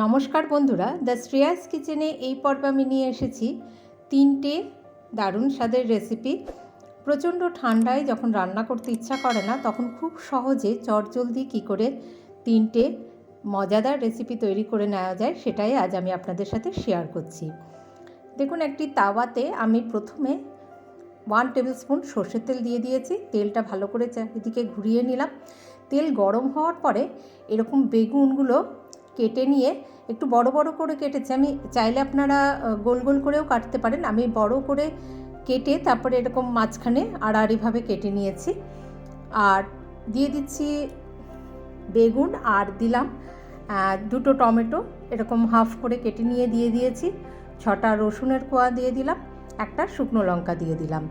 নমস্কার বন্ধুরা, দ্য শ্রেয়াস কিচেনে এই পর্বে আমি নিয়ে এসেছি তিনটে দারুণ স্বাদের রেসিপি প্রচণ্ড ঠান্ডায় যখন রান্না করতে ইচ্ছা করে না, তখন খুব সহজে চটজলদি কী করে তিনটে মজাদার রেসিপি তৈরি করে নেওয়া যায়, সেটাই আজ আমি আপনাদের সাথে শেয়ার করছি। দেখুন, একটি তাওয়াতে আমি প্রথমে ওয়ান টেবিল স্পুন সর্ষের তেল দিয়ে দিয়েছি, তেলটা ভালো করে চারিদিকে ঘুরিয়ে নিলাম। তেল গরম হওয়ার পরে এরকম বেগুনগুলো কেটে নিয়ে একটু বড় বড় করে কেটেছি। আমি চাইলে আপনারা গোল গোল করেও কাটতে পারেন। আমি বড় করে কেটে তারপরে এরকম মাঝখানে আড়াআড়িভাবে কেটে নিয়েছি। আর দিয়ে দিচ্ছি বেগুন আর দিলাম দুটো টমেটো। এরকম হাফ করে কেটে নিয়ে দিয়ে দিয়েছি। ছটা রসুনের কোয়া দিয়ে দিলাম, একটা শুকনো লঙ্কা দিয়ে দিলাম।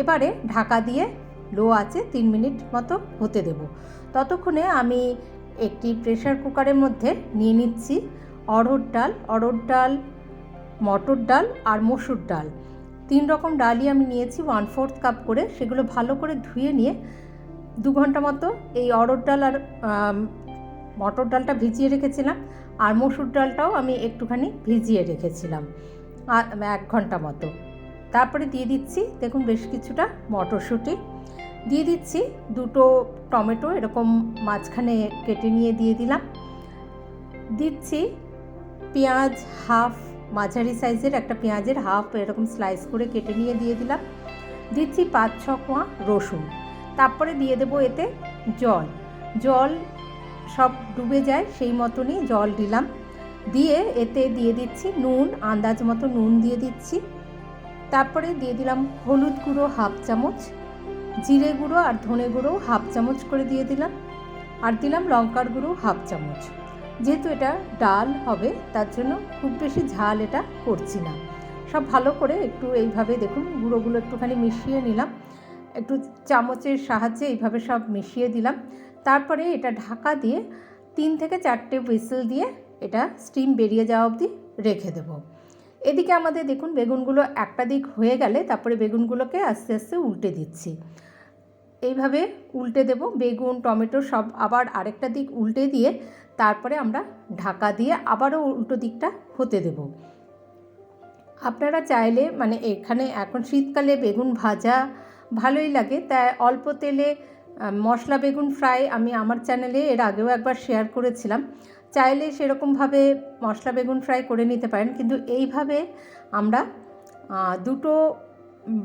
এবারে ঢাকা দিয়ে লো আছে তিন মিনিট মতো হতে দেব। ততক্ষণে আমি একটি প্রেশার কুকারের মধ্যে নিয়ে নিচ্ছি। অড়হর ডাল অড়হর ডাল, মটর ডাল আর মসুর ডাল। তিন রকম ডালই আমি নিয়েছি ওয়ান ফোর্থ কাপ করে। সেগুলো ভালো করে ধুয়ে নিয়ে দু ঘণ্টা মতো এই অড়হর ডাল আর মটর ডালটা ভিজিয়ে রেখেছিলাম। আর মসুর ডালটাও আমি একটুখানি ভিজিয়ে রেখেছিলাম আর এক ঘণ্টা মতো। তারপরে দিয়ে দিচ্ছি, দেখুন বেশ কিছুটা মটরশুঁটি। দিয়ে দিচ্ছি। দুটো টমেটো এরকম মাঝখানে কেটে নিয়ে দিয়ে দিলাম। দিচ্ছি পেঁয়াজ হাফ, মাঝারি সাইজের একটা পেঁয়াজের হাফ এরকম স্লাইস করে কেটে নিয়ে দিয়ে দিলাম। দিচ্ছি পাঁচ, ছ কোয়া রসুন। তারপরে দিয়ে দেবো এতে জল। জল সব ডুবে যায় সেই মতনই জল দিলাম। দিয়ে এতে দিয়ে দিচ্ছি নুন, আন্দাজ মতো নুন দিয়ে দিচ্ছি। তারপরে দিয়ে দিলাম হলুদ গুঁড়ো হাফ চামচ। জিরে গুঁড়ো আর ধনে গুঁড়ো হাফ চামচ করে দিয়ে দিলাম। আর দিলাম লঙ্কার গুঁড়ো হাফ চামচ। যেহেতু এটা ডাল হবে, তার জন্য খুব বেশি ঝাল এটা করছি না। সব ভালো করে একটু এইভাবে দেখুন, গুঁড়োগুলো একটুখানি মিশিয়ে নিলাম। একটু চামচের সাহায্যে এইভাবে সব মিশিয়ে দিলাম। তারপরে এটা ঢাকা দিয়ে তিন থেকে চারটে হুইসেল দিয়ে এটা স্টিম বেরিয়ে যাওয়া অবধি রেখে দেবো। এদিকে আমাদের দেখুন, বেগুনগুলো একটা দিক হয়ে গেলে তারপরে বেগুনগুলোকে আস্তে আস্তে উল্টে দিচ্ছি। এইভাবে উল্টে দেব, বেগুন, টমেটো সব আবার আরেকটা দিক উল্টে দিয়ে তারপরে আমরা ঢাকা দিয়ে আবারও উল্টো দিকটা হতে দেব। আপনারা চাইলে মানে এখানে এখন শীতকালে বেগুন ভাজা ভালোই লাগে, তাই অল্প তেলে মশলা বেগুন ফ্রাই আমি আমার চ্যানেলে এর আগেও একবার শেয়ার করেছিলাম। চাইলে সেরকমভাবে মশলা বেগুন ফ্রাই করে নিতে পারেন। কিন্তু এইভাবে আমরা দুটো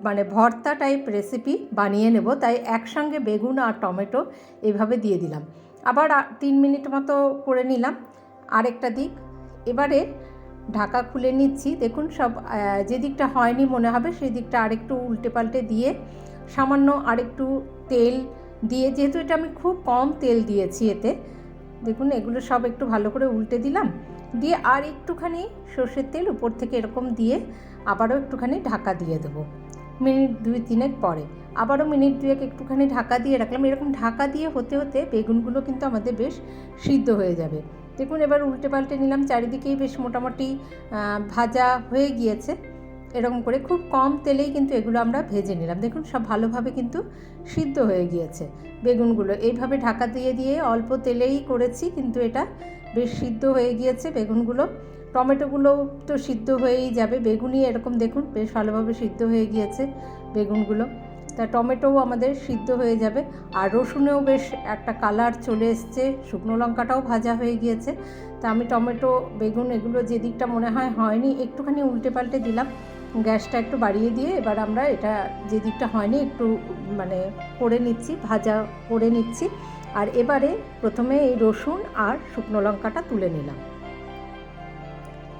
মানে ভর্তা টাইপ রেসিপি বানিয়ে নেব। তাই একসঙ্গে বেগুন আর টমেটো এইভাবে দিয়ে দিলাম। আবার তিন মিনিট মতো করে নিলাম। আরেকটা দিক। এবারে ঢাকা খুলে নিচ্ছি। দেখুন সব যে দিকটা হয়নি মনে হবে, সেই দিকটা আরেকটু উল্টে পাল্টে দিয়ে সামান্য আরেকটু তেল দিয়ে, যেহেতু এটা আমি খুব কম তেল দিয়েছি এতে দেখুন, এগুলো সব একটু ভালো করে উল্টে দিলাম। দিয়ে আর একটুখানি সর্ষের তেল উপর থেকে এরকম দিয়ে আবারও একটুখানি ঢাকা দিয়ে দেবো। মিনিট দুই তিনেক পরে। আবারও মিনিট দুয়েক একটুখানি ঢাকা দিয়ে রাখলাম। এরকম ঢাকা দিয়ে হতে হতে বেগুনগুলো কিন্তু আমাদের বেশ সিদ্ধ হয়ে যাবে। দেখুন, এবার উল্টে পাল্টে নিলাম। চারিদিকেই বেশ মোটামুটি ভাজা হয়ে গিয়েছে। এরকম করে খুব কম তেলেই কিন্তু এগুলো আমরা ভেজে নিলাম। দেখুন, সব ভালোভাবে কিন্তু সিদ্ধ হয়ে গিয়েছে। বেগুনগুলো এইভাবে ঢাকা দিয়ে দিয়ে অল্প তেলেই করেছি, কিন্তু এটা বেশ সিদ্ধ হয়ে গিয়েছে বেগুনগুলো। টমেটোগুলো তো সিদ্ধ হয়েই যাবে, বেগুনই এরকম দেখুন বেশ ভালোভাবে সিদ্ধ হয়ে গিয়েছে বেগুনগুলো। তা টমেটোও আমাদের সিদ্ধ হয়ে যাবে, আর রসুনেও বেশ একটা কালার চলে এসছে, শুকনো লঙ্কাটাও ভাজা হয়ে গিয়েছে। তা আমি টমেটো, বেগুন এগুলো যে দিকটা মনে হয় হয়নি, একটুখানি উল্টে পাল্টে দিলাম। গ্যাসটা একটু বাড়িয়ে দিয়ে এবার আমরা এটা যে দিকটা হয়নি, একটু মানে করে নিচ্ছি, ভাজা করে নিচ্ছি। আর এবারে প্রথমে এই রসুন আর শুকনো লঙ্কাটা তুলে নিলাম।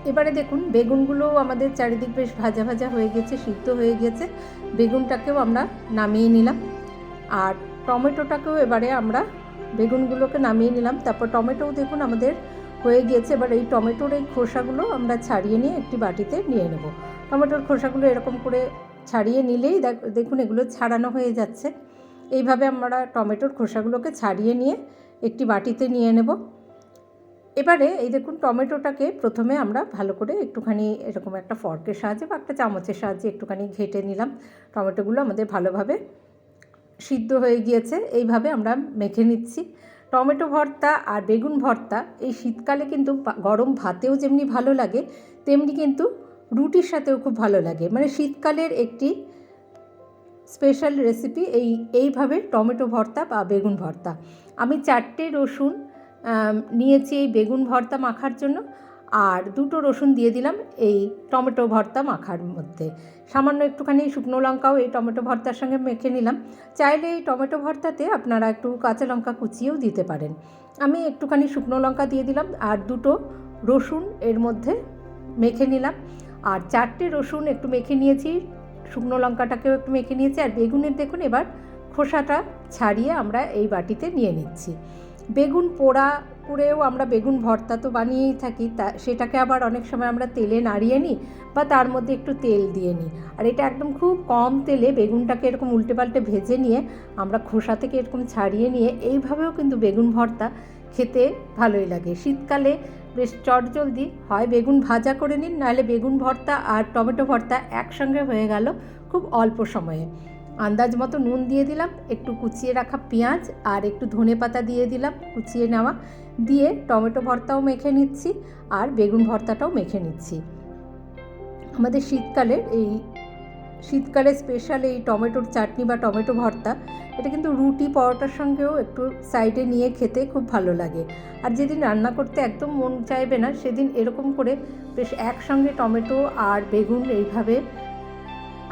এবারে দেখুন, বেগুনগুলোও আমাদের চারিদিক বেশ ভাজা ভাজা হয়ে গেছে, সিদ্ধ হয়ে গেছে। বেগুনটাকেও আমরা নামিয়ে নিলাম। আর টমেটোটাকেও এবারে আমরা বেগুনগুলোকে নামিয়ে নিলাম। তারপর টমেটোও দেখুন আমাদের হয়ে গিয়েছে এবার এই টমেটোর এই খোসাগুলো আমরা ছাড়িয়ে নিয়ে একটি বাটিতে নিয়ে নেব। টমেটোর খোসাগুলো এরকম করে ছাড়িয়ে নিলেই দেখ- দেখুন এগুলো ছাড়ানো হয়ে যাচ্ছে। এইভাবে আমরা টমেটোর খোসাগুলোকে ছাড়িয়ে নিয়ে একটি বাটিতে নিয়ে নেব। এবারে এই দেখুন টমেটোটাকে প্রথমে আমরা ভালো করে একটুখানি এরকম একটা ফর্কের সাহায্যে বা একটা চামচের সাহায্যে একটুখানি ঘেটে নিলাম। টমেটোগুলো আমাদের ভালোভাবে সিদ্ধ হয়ে গিয়েছে। এইভাবে আমরা মেখে নিচ্ছি। টমেটো ভর্তা আর বেগুন ভর্তা এই শীতকালে কিন্তু গরম ভাতেও যেমনি ভালো লাগে, তেমনি কিন্তু রুটির সাথেও খুব ভালো লাগে। মানে শীতকালের একটি স্পেশাল রেসিপি এই, এইভাবে টমেটো ভর্তা বা বেগুন ভর্তা। আমি চারটে রসুন নিয়েছি এই বেগুন ভর্তা মাখার জন্য আর দুটো রসুন দিয়ে দিলাম এই টমেটো ভর্তা মাখার মধ্যে। সামান্য একটুখানি শুকনো লঙ্কাও এই টমেটো ভর্তার সঙ্গে মেখে নিলাম। চাইলে এই টমেটো ভর্তাতে আপনারা একটু কাঁচা লঙ্কা কুচিয়েও দিতে পারেন। আমি একটুখানি শুকনো লঙ্কা দিয়ে দিলাম আর দুটো রসুন এর মধ্যে মেখে নিলাম। আর চারটে রসুন একটু মেখে নিয়েছি, শুকনো লঙ্কাটাকেও একটু মেখে নিয়েছি, আর বেগুনের দেখুন এবার খোসাটা ছাড়িয়ে আমরা এই বাটিতে নিয়ে নিচ্ছি। বেগুন পোড়া করেও আমরা বেগুন ভর্তা তো বানিয়েই থাকি, তা সেটাকে আবার অনেক সময় আমরা তেলে নাড়িয়ে নিই বা তার মধ্যে একটু তেল দিয়ে নিই। আর এটা একদম খুব কম তেলে বেগুনটাকে এরকম উল্টে পাল্টে ভেজে নিয়ে আমরা খোসা থেকে এরকম ছাড়িয়ে নিয়ে এইভাবেও কিন্তু বেগুন ভর্তা খেতে ভালোই লাগে। শীতকালে বেশ চটজলদি হয় বেগুন ভাজা করে নিন, নাহলে বেগুন ভর্তা আর টমেটো ভর্তা একসঙ্গে হয়ে গেল খুব অল্প সময়ে। আন্দাজ মতো নুন দিয়ে দিলাম, একটু কুচিয়ে রাখা পেঁয়াজ আর একটু ধনে পাতা দিয়ে দিলাম, কুচিয়ে নেওয়া। দিয়ে টমেটো ভর্তাও মেখে নিচ্ছি আর বেগুন ভর্তাটাও মেখে নিচ্ছি। আমাদের শীতকালের এই শীতকালে স্পেশাল এই টমেটোর চাটনি বা টমেটো ভর্তা, এটা কিন্তু রুটি পরোটার সঙ্গেও একটু সাইডে নিয়ে খেতে খুব ভালো লাগে। আর যেদিন রান্না করতে একদম মন চাইবে না, সেদিন এরকম করে বেশ একসঙ্গে টমেটো আর বেগুন এইভাবে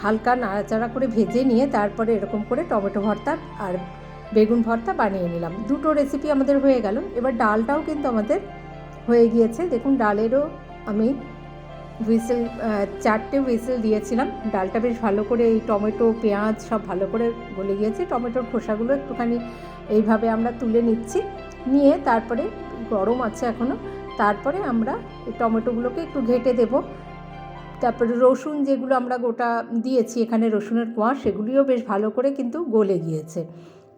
হালকা নাড়াচাড়া করে ভেজে নিয়ে তারপরে এরকম করে টমেটো ভর্তা আর বেগুন ভর্তা বানিয়ে নিলাম। দুটো রেসিপি আমাদের হয়ে গেল। এবার ডালটাও কিন্তু আমাদের হয়ে গিয়েছে। দেখুন, ডালেরও আমি হুইসেল চারটে হুইসেল দিয়েছিলাম। ডালটা বেশ ভালো করে এই টমেটো, পেঁয়াজ সব ভালো করে গলে গিয়েছে। টমেটোর খোসাগুলো একটুখানি এইভাবে আমরা তুলে নিচ্ছি। নিয়ে তারপরে গরম আছে এখনও তারপরে আমরা এই টমেটোগুলোকে একটু ঘেটে দেবো। তারপরে রসুন যেগুলো আমরা গোটা দিয়েছি, এখানে রসুনের কোয়া, সেগুলিও বেশ ভালো করে কিন্তু গলে গিয়েছে।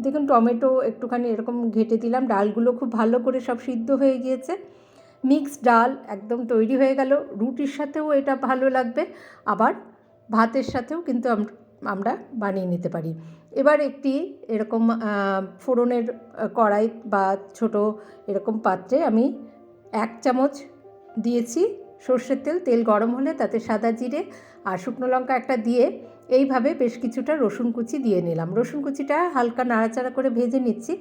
দেখুন, টমেটো একটুখানি এরকম ঘেটে দিলাম। ডালগুলো খুব ভালো করে সব সিদ্ধ হয়ে গিয়েছে। মিক্স ডাল একদম তৈরি হয়ে গেল। রুটির সাথেও এটা ভালো লাগবে। আবার ভাতের সাথেও কিন্তু আমরা বানিয়ে নিতে পারি। এবার একটি এরকম ফোড়নের কড়াই বা ছোট এরকম পাত্রে আমি এক চামচ দিয়েছি সর্ষের তেল। তেল গরম হলে তাতে সাদা জিরে আর শুকনো লঙ্কা একটা দিয়ে এইভাবে বেশ কিছুটা রসুন কুচি দিয়ে নিলাম। রসুন কুচিটা হালকা নাড়াচাড়া করে ভেজে নিচ্ছি।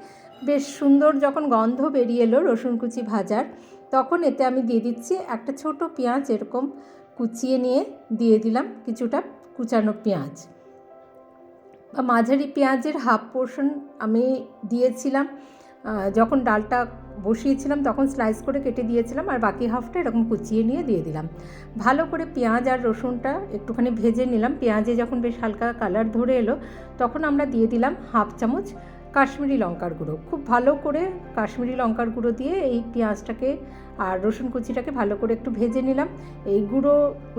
বেশ সুন্দর যখন গন্ধ বেরিয়ে এলো রসুন কুচি ভাজার, তখন এতে আমি দিয়ে দিচ্ছি একটা ছোট পেঁয়াজ এরকম কুচিয়ে নিয়ে দিয়ে দিলাম কিছুটা কুচানো পেঁয়াজ। বা মাঝারি পেঁয়াজের হাফ পোর্শন আমি দিয়েছিলাম। যখন ডালটা বসিয়েছিলাম, তখন স্লাইস করে কেটে দিয়েছিলাম আর বাকি হাফটা এরকম কুচিয়ে নিয়ে দিয়ে দিলাম। ভালো করে পেঁয়াজ আর রসুনটা একটুখানি ভেজে নিলাম। পেঁয়াজে যখন বেশ হালকা কালার ধরে এলো, তখন আমরা দিয়ে দিলাম হাফ চামচ কাশ্মীরি লঙ্কার গুঁড়ো। খুব ভালো করে কাশ্মীরি লঙ্কার গুঁড়ো দিয়ে এই পেঁয়াজটাকে আর রসুন কুচিটাকে ভালো করে একটু ভেজে নিলাম। এই গুঁড়ো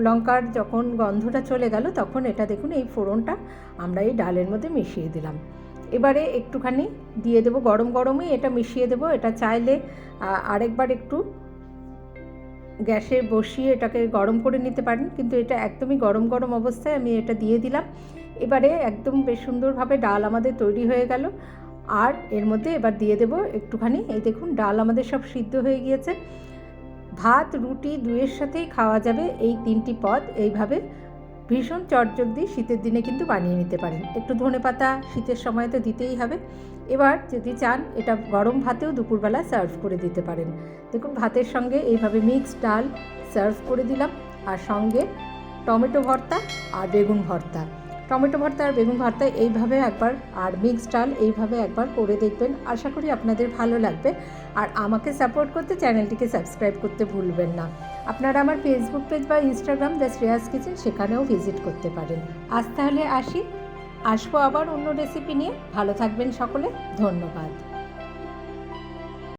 লঙ্কার যখন গন্ধটা চলে গেল, তখন এটা দেখুন, এই ফোড়নটা আমরা এই ডালের মধ্যে মিশিয়ে দিলাম। এবারে একটুখানি দিয়ে দেবো, গরম গরমই এটা মিশিয়ে দেবো, এটা চাইলে আরেকবার একটু গ্যাসে বসিয়ে এটাকে গরম করে নিতে পারেন, কিন্তু এটা একদমই গরম গরম অবস্থায় আমি এটা দিয়ে দিলাম। এবারে একদম বেশ সুন্দরভাবে ডাল আমাদের তৈরি হয়ে গেল। আর এর মধ্যে এবার দিয়ে দেবো একটুখানি, এই দেখুন ডাল আমাদের সব সিদ্ধ হয়ে গিয়েছে। ভাত, রুটি দুয়ের সাথেই খাওয়া যাবে এই তিনটি পদ, এইভাবে ভীষণ চটজলদি শীতের দিনে কিন্তু বানিয়ে নিতে পারেন। একটু ধনে পাতা শীতের সময় তো দিতেই হবে। এবার যদি চান, এটা গরম ভাতেও দুপুরবেলা সার্ভ করে দিতে পারেন। দেখুন, ভাতের সঙ্গে এইভাবে মিক্সড ডাল সার্ভ করে দিলাম। আর সঙ্গে টমেটো ভর্তা আর বেগুন ভর্তা। টমেটো ভর্তা আর বেগুন ভর্তা এইভাবে একবার আর মিক্স ডাল এইভাবে একবার করে দেখবেন। আশা করি আপনাদের ভালো লাগবে। আর আমাকে সাপোর্ট করতে চ্যানেলটিকে সাবস্ক্রাইব করতে ভুলবেন না। আপনারা আমার ফেসবুক পেজ বা ইনস্টাগ্রাম দ্য শ্রেয়াস কিচেন সেখানেও ভিজিট করতে পারেন। আজ তাহলে আসি। আসব আবার অন্য রেসিপি নিয়ে। ভালো থাকবেন সকলে। ধন্যবাদ।